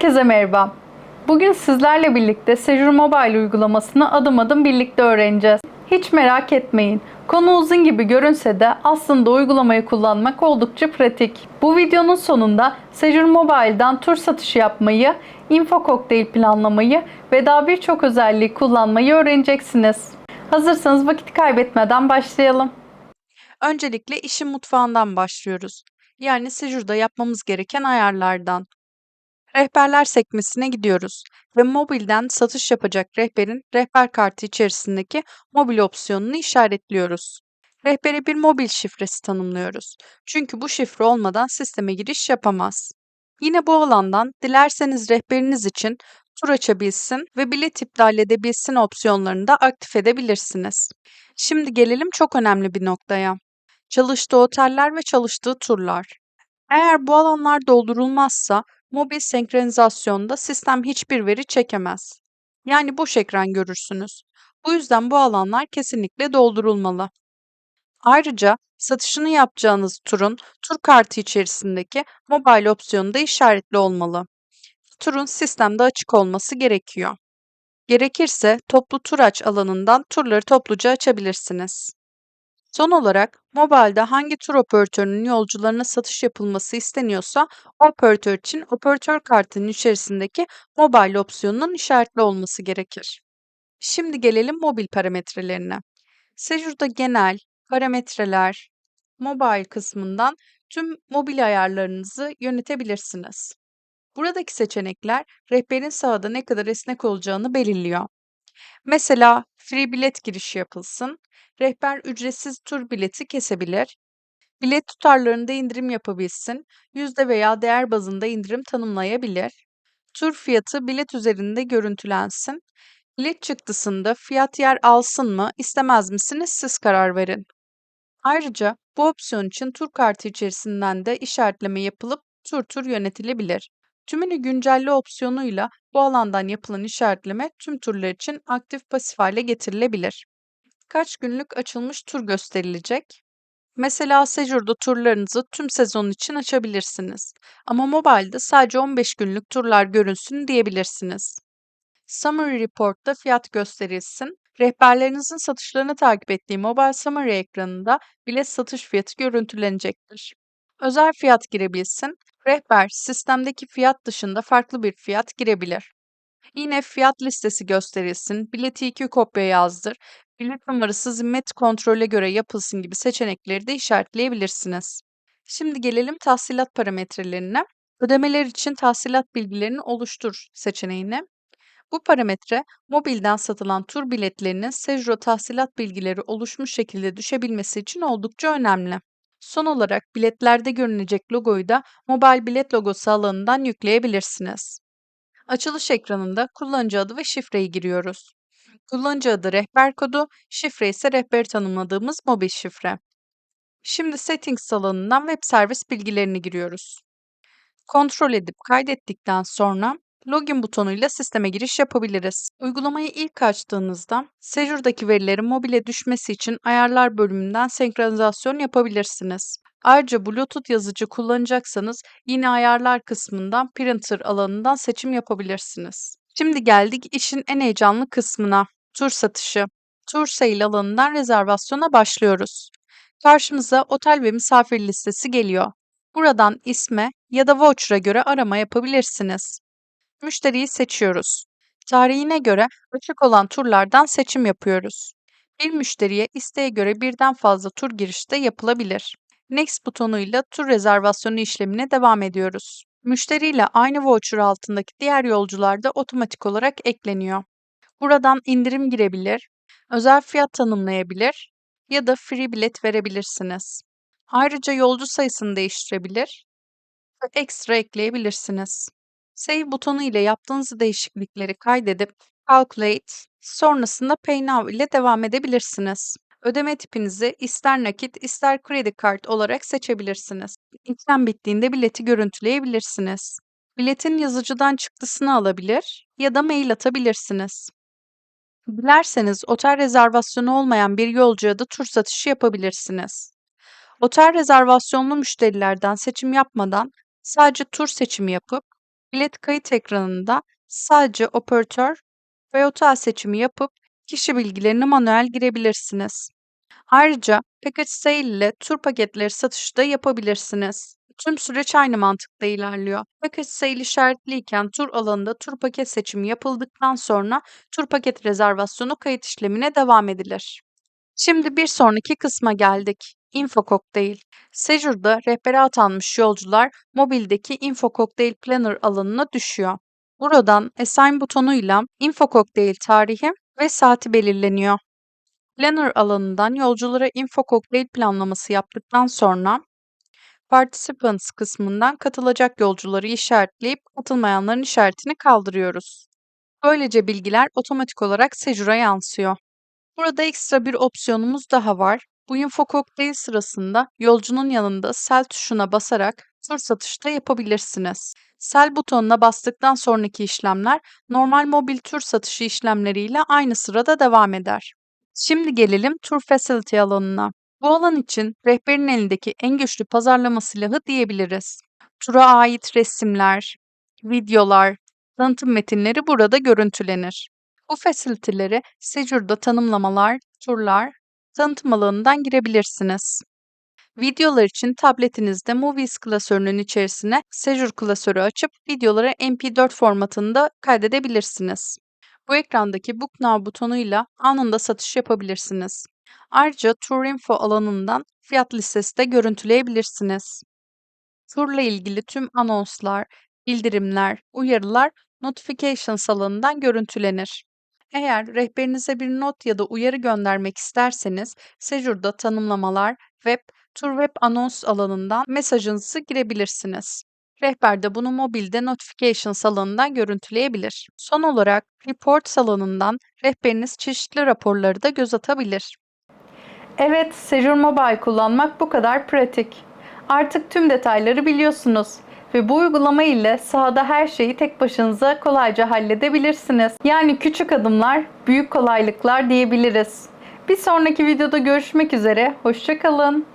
Herkese merhaba. Bugün sizlerle birlikte Sejur Mobile uygulamasını adım adım birlikte öğreneceğiz. Hiç merak etmeyin. Konu uzun gibi görünse de aslında uygulamayı kullanmak oldukça pratik. Bu videonun sonunda Sejur Mobile'dan tur satışı yapmayı, info kokteyl planlamayı ve daha birçok özelliği kullanmayı öğreneceksiniz. Hazırsanız vakit kaybetmeden başlayalım. Öncelikle işin mutfağından başlıyoruz. Yani Sejure'da yapmamız gereken ayarlardan. Rehberler sekmesine gidiyoruz ve mobilden satış yapacak rehberin rehber kartı içerisindeki mobil opsiyonunu işaretliyoruz. Rehbere bir mobil şifresi tanımlıyoruz. Çünkü bu şifre olmadan sisteme giriş yapamaz. Yine bu alandan dilerseniz rehberiniz için tur açabilsin ve bilet iptal edebilsin opsiyonlarını da aktif edebilirsiniz. Şimdi gelelim çok önemli bir noktaya. Çalıştığı oteller ve çalıştığı turlar. Eğer bu alanlar doldurulmazsa mobil senkronizasyonda sistem hiçbir veri çekemez. Yani boş ekran görürsünüz. Bu yüzden bu alanlar kesinlikle doldurulmalı. Ayrıca satışını yapacağınız turun tur kartı içerisindeki mobile opsiyonu da işaretli olmalı. Turun sistemde açık olması gerekiyor. Gerekirse toplu tur aç alanından turları topluca açabilirsiniz. Son olarak mobilde hangi tur operatörünün yolcularına satış yapılması isteniyorsa o operatör için operatör kartının içerisindeki mobile opsiyonunun işaretli olması gerekir. Şimdi gelelim mobil parametrelerine. Sejure'da genel, parametreler, mobile kısmından tüm mobil ayarlarınızı yönetebilirsiniz. Buradaki seçenekler rehberin sahada ne kadar esnek olacağını belirliyor. Mesela free bilet girişi yapılsın, rehber ücretsiz tur bileti kesebilir, bilet tutarlarında indirim yapabilsin, yüzde veya değer bazında indirim tanımlayabilir, tur fiyatı bilet üzerinde görüntülensin, bilet çıktısında fiyat yer alsın mı, istemez misiniz siz karar verin. Ayrıca bu opsiyon için tur kartı içerisinden de işaretleme yapılıp tur tur yönetilebilir. Tümünü güncelle opsiyonuyla bu alandan yapılan işaretleme tüm turlar için aktif pasif hale getirilebilir. Kaç günlük açılmış tur gösterilecek? Mesela Sejure'da turlarınızı tüm sezon için açabilirsiniz. Ama mobilde sadece 15 günlük turlar görünsün diyebilirsiniz. Summary Report'ta fiyat gösterilsin. Rehberlerinizin satışlarını takip ettiği Mobile Summary ekranında bilet satış fiyatı görüntülenecektir. Özel fiyat girebilsin. Rehber sistemdeki fiyat dışında farklı bir fiyat girebilir. Yine fiyat listesi gösterilsin, bileti iki kopya yazdır, bilet numarası zimmet kontrole göre yapılsın gibi seçenekleri de işaretleyebilirsiniz. Şimdi gelelim tahsilat parametrelerine. Ödemeler için tahsilat bilgilerini oluştur seçeneğine. Bu parametre mobilden satılan tur biletlerinin Sejro tahsilat bilgileri oluşmuş şekilde düşebilmesi için oldukça önemli. Son olarak biletlerde görünecek logoyu da mobil bilet logosu alanından yükleyebilirsiniz. Açılış ekranında kullanıcı adı ve şifreyi giriyoruz. Kullanıcı adı rehber kodu, şifre ise rehber tanımladığımız mobil şifre. Şimdi Settings alanından web servis bilgilerini giriyoruz. Kontrol edip kaydettikten sonra Login butonuyla sisteme giriş yapabiliriz. Uygulamayı ilk açtığınızda Sejure'daki verilerin mobile düşmesi için ayarlar bölümünden senkronizasyon yapabilirsiniz. Ayrıca Bluetooth yazıcı kullanacaksanız yine ayarlar kısmından Printer alanından seçim yapabilirsiniz. Şimdi geldik işin en heyecanlı kısmına. Tur satışı. Tur sayılı alanından rezervasyona başlıyoruz. Karşımıza otel ve misafir listesi geliyor. Buradan isme ya da voucher'a göre arama yapabilirsiniz. Müşteriyi seçiyoruz. Tarihine göre açık olan turlardan seçim yapıyoruz. Bir müşteriye isteğe göre birden fazla tur girişi de yapılabilir. Next butonuyla tur rezervasyonu işlemine devam ediyoruz. Müşteriyle aynı voucher altındaki diğer yolcular da otomatik olarak ekleniyor. Buradan indirim girebilir, özel fiyat tanımlayabilir ya da free bilet verebilirsiniz. Ayrıca yolcu sayısını değiştirebilir ve ekstra ekleyebilirsiniz. Save butonu ile yaptığınız değişiklikleri kaydedip Calculate, sonrasında Pay ile devam edebilirsiniz. Ödeme tipinizi ister nakit ister kredi kart olarak seçebilirsiniz. İşlem bittiğinde bileti görüntüleyebilirsiniz. Biletin yazıcıdan çıktısını alabilir ya da mail atabilirsiniz. Dilerseniz otel rezervasyonu olmayan bir yolcuya da tur satışı yapabilirsiniz. Otel rezervasyonlu müşterilerden seçim yapmadan sadece tur seçimi yapıp Bilet kayıt ekranında sadece operatör ve otel seçimi yapıp kişi bilgilerini manuel girebilirsiniz. Ayrıca Package Sale ile tur paketleri satışı da yapabilirsiniz. Tüm süreç aynı mantıkla ilerliyor. Package Sale işaretliyken tur alanında tur paket seçimi yapıldıktan sonra tur paket rezervasyonu kayıt işlemine devam edilir. Şimdi bir sonraki kısma geldik. Info Cocktail. Sejure'da rehbere atanmış yolcular mobildeki Info Cocktail Planner alanına düşüyor. Buradan Assign butonuyla Info Cocktail tarihi ve saati belirleniyor. Planner alanından yolculara Info Cocktail planlaması yaptıktan sonra Participants kısmından katılacak yolcuları işaretleyip katılmayanların işaretini kaldırıyoruz. Böylece bilgiler otomatik olarak Sejure'a yansıyor. Burada ekstra bir opsiyonumuz daha var. Bu info kokteyl sırasında yolcunun yanında sell tuşuna basarak tur satışı da yapabilirsiniz. Sell butonuna bastıktan sonraki işlemler normal mobil tur satışı işlemleriyle aynı sırada devam eder. Şimdi gelelim Tour Facility alanına. Bu alan için rehberin elindeki en güçlü pazarlama silahı diyebiliriz. Tura ait resimler, videolar, tanıtım metinleri burada görüntülenir. Bu facility'lere Sejure'da tanımlamalar, turlar, tanıtım alanından girebilirsiniz. Videolar için tabletinizde Movies klasörünün içerisine Sejure klasörü açıp videoları MP4 formatında kaydedebilirsiniz. Bu ekrandaki Book Now butonuyla anında satış yapabilirsiniz. Ayrıca Tour Info alanından fiyat listesi de görüntüleyebilirsiniz. Turla ilgili tüm anonslar, bildirimler, uyarılar Notifications alanından görüntülenir. Eğer rehberinize bir not ya da uyarı göndermek isterseniz Sejure'da tanımlamalar, web, tur web anons alanından mesajınızı girebilirsiniz. Rehber de bunu mobilde Notifications alanından görüntüleyebilir. Son olarak Reports alanından rehberiniz çeşitli raporları da göz atabilir. Evet, Sejur Mobile kullanmak bu kadar pratik. Artık tüm detayları biliyorsunuz ve bu uygulama ile sahada her şeyi tek başınıza kolayca halledebilirsiniz. Yani küçük adımlar, büyük kolaylıklar diyebiliriz. Bir sonraki videoda görüşmek üzere, hoşçakalın.